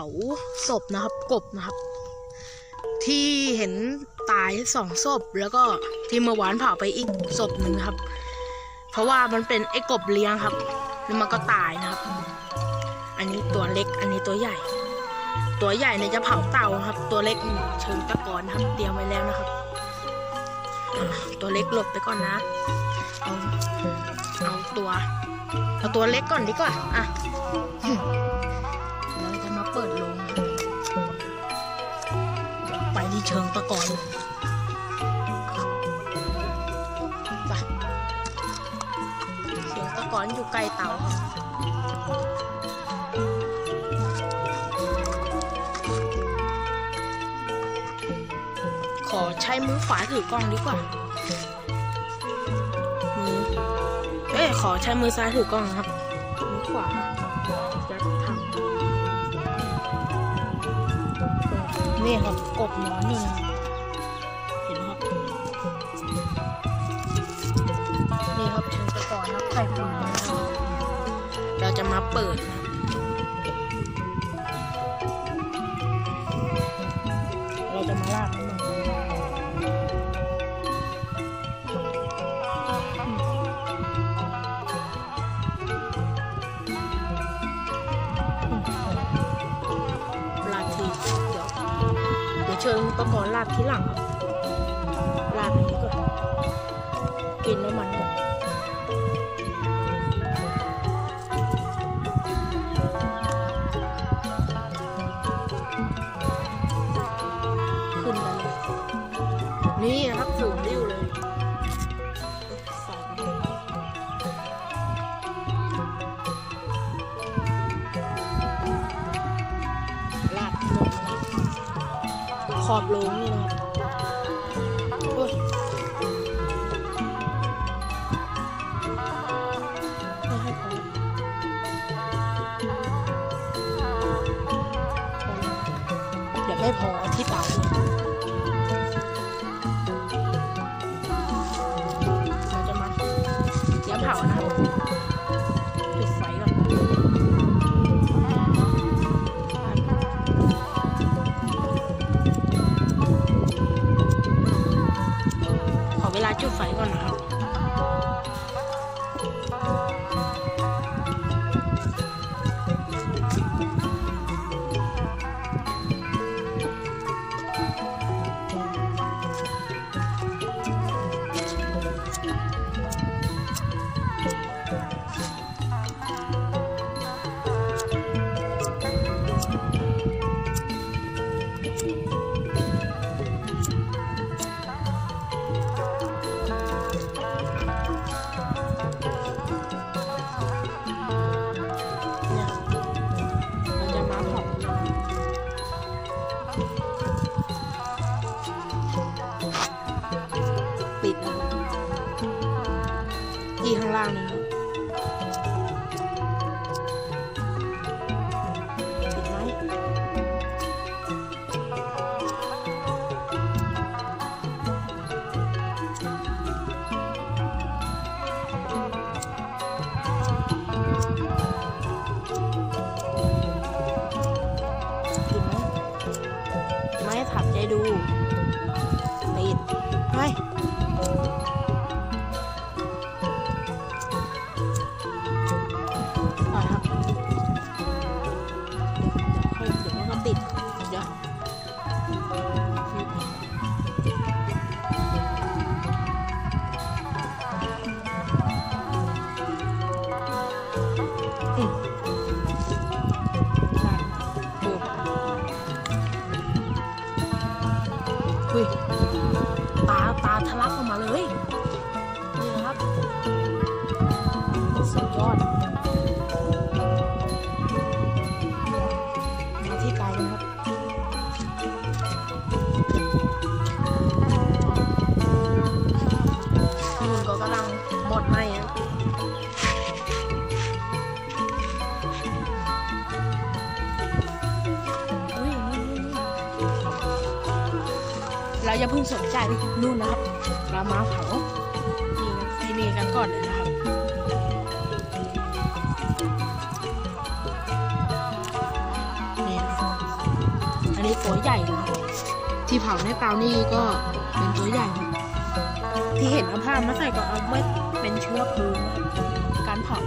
าศพนะครับ กบนะครับ ที่เห็นตายสองศพแล้วก็ที่เมื่อวานเผาไปอีกศพหนึ่งครับ เพราะว่ามันเป็นไอ้กบเลี้ยงครับ แล้วมันก็ตายนะครับ อันนี้ตัวเล็กอันนี้ตัวใหญ่ ตัวใหญ่เนี่ยจะเผาเต่าครับ ตัวเล็กเชิงตะกอนครับเตรียมไว้แล้วนะครับ ตัวเล็กหลบไปก่อนนะเอาเอาตัวเอาตัวเล็กก่อนดีกว่าอะ เราจะมาเปิดโรงนะครับไปที่เชิงตะกอนไปเสียงตะกอนอยู่ไกลเตาครับขอใช้มือขวาถือกล้องดีกว่ามือเอ้ยขอใช้มือซ้ายถือกล้องนะครับมือขวา นี่ครับ กบนอนอยู่นะครับเห็นไหมครับนี่ครับเชิงตะกอนครับไข่ปูนะครับเราจะมาเปิดนะ เชิงตะกอนลาบที่หลังลาบอันนี้ก่อนกินน้ำมันก่อน ขอบโลงนี่นะครับโอ้ยไม่ให้พอ พิ่งสนใจนู่นนะครับเรามาเผานี่นะที่นี่กันก่อนเลยนะครับเนี้ตัวใหญ่นะครับที่เผาในเตานี่ก็เป็นตัวใหญ่นะที่เห็นเอาผ้ามาใส่ก็เอาไว้เป็นเชื้อเพลิงนะครับการเผา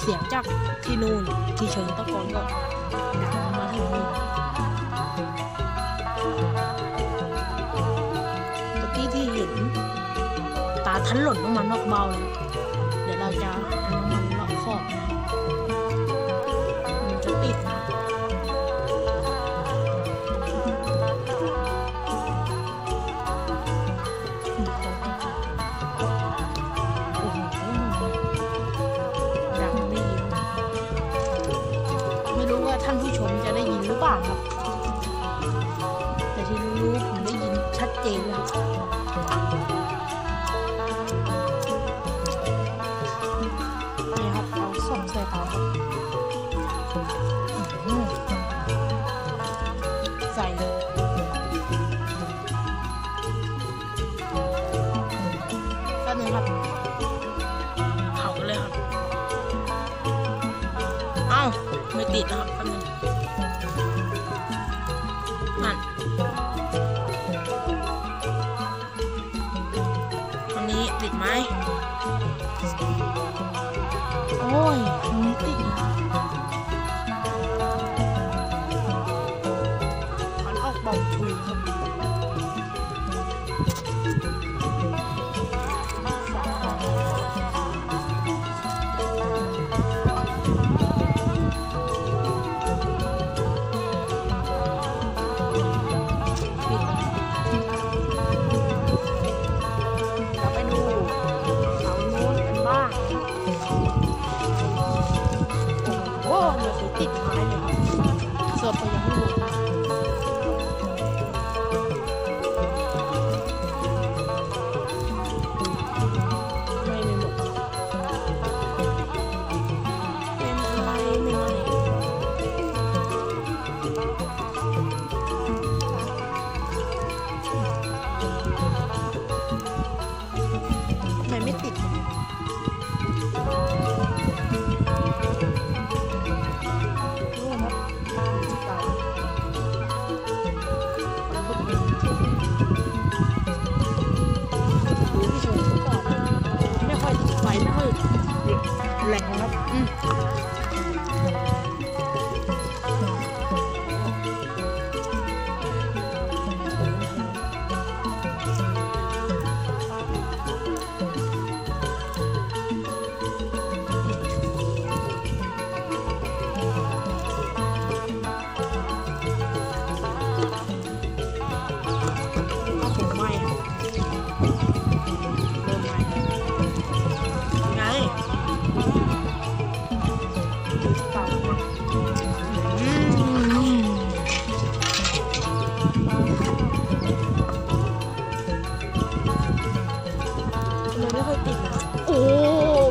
เสียงจากที่นู่นที่เชิงตะกอนก็ดังมาถึงนี่ เมื่อกี้ที่เห็นตาทันหล่นลงมานอกเบาเลยเดี๋ยวเราจะเอาน้ำมันเลาะขอบมันจะติดนะโอ้โหดังไม่ยินไม่รู้ว่าท่านผู้ชมจะได้ยินหรือเปล่าครับ รับนี่ครับเอาส่งใส่เตาครับอื้อหือใส่ก็นึงครับเผาเลยครับ เอ้า ไม่ติดนะครับก็นึงนั่น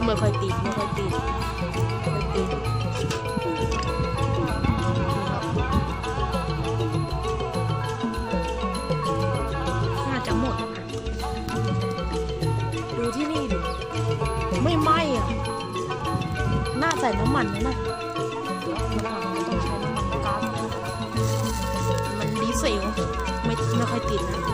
ไม่ค่อยติดไม่ค่อยติดไม่ค่อยติดน่าจะหมดนะดูที่นี่ดิไม่ไหม้อะน่าใส่น้ำมันนะนะเดี๋ยวมันต้องใช้น้ำมันก๊าซนะมันดีเซลไม่ไม่ค่อยติดนะ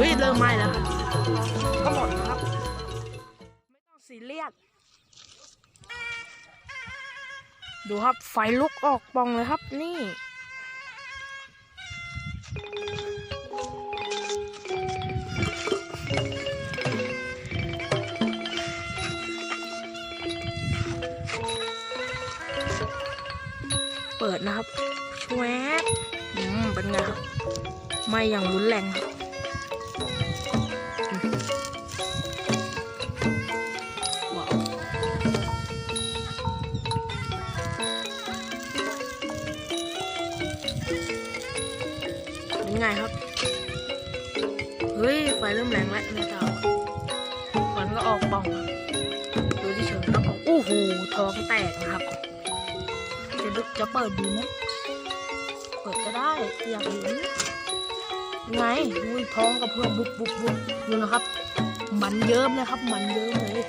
เฮ้ยเริ่มไหม้แล้วครับก็หมดนะครับ ไม่ต้องซีเรียสดูครับไฟลุกออกปองเลยครับนี่เปิดนะครับชวบอืมเป็นไงครับไหม่อย่างรุนแรงครับ ครับ เฮ้ย ไฟเริ่มแรงแล้วในเตามันก็ออกป่องดูที่เชิงครับโอ้โหท้องแตกนะครับจะดูจะเปิดดูไหมเปิดก็ได้อยากเห็นไงอุ้ยท้องกับเพื่อบุบบุบบุบดูนะครับ มันเยิ้มเลยครับ มันเยิ้มเลย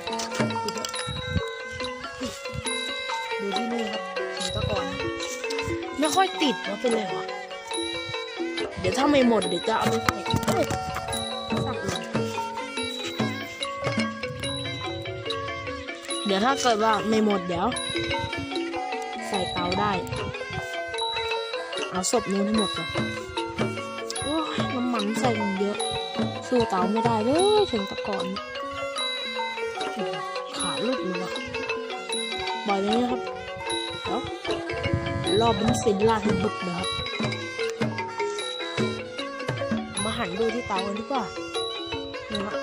ดูที่นี่ครับถึงตะก่อนไม่ค่อยติดว่าเป็นไรวะ เดี๋ยวถ้าไม่หมดเดี๋ยวจะเอาไปใส่เอ้ยสับเดี๋ยวถ้าเกิดว่าไม่หมดเดี๋ยว ใส่เตาได้ เอาศพนู้นให้หมดก่อนโอ้ยน้ำมันใส่มันเยอะ สู้เตาไม่ได้เลยถึงตะกอนขาลุดเลยวะปล่อยเลยนะครับเดี๋ยวรอบมันสินลาดให้บึกนะค หันดูที่เตากันดีกว่านี่ฮะ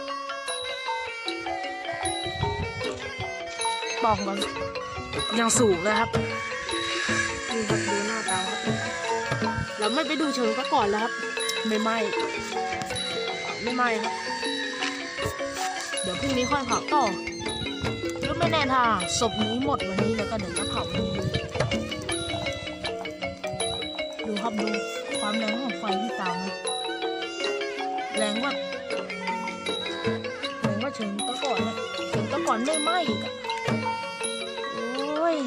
ปองกันยังสูงเลยครับนี่ครับดูหน้าเตาครับเราไม่ไปดูเชิงก็ก่อนแล้วครับ ไม่ไหม้ไม่ไหม้ครับ เดี๋ยวพรุ่งนี้ค่อยเผาต่อหรือไม่แน่ถ้าศพนี้หมดวันนี้แล้วก็เดี๋ยวจะเผาพรุ่งนี้ดูครับดูความแรงของไฟที่เตานะ แรงว่าแรงกว่าเชิงตะก่อนนะเชิงตะก่อนไม่ไหมอีกอะโอ้ย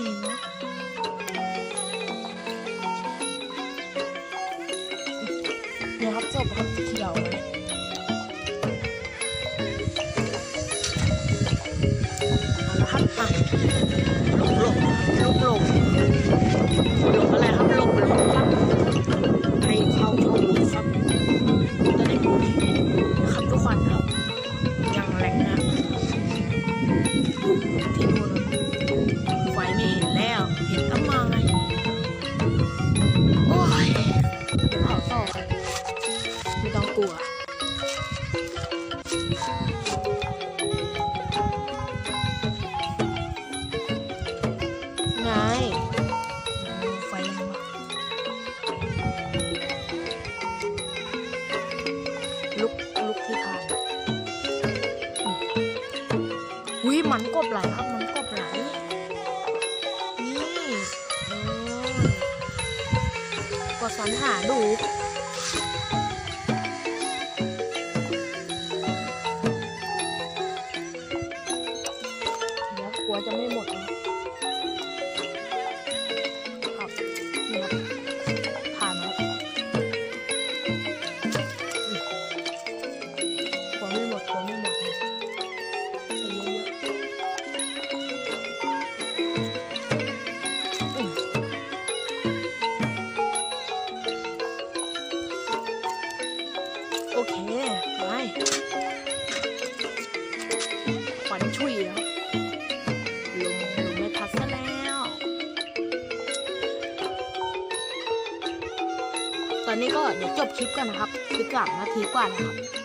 เนี่ยครับศพครับเขียวเลย กดสรรหาดู ลิปกันนะครับคลิปสามนาทีกว่าแล้วครับ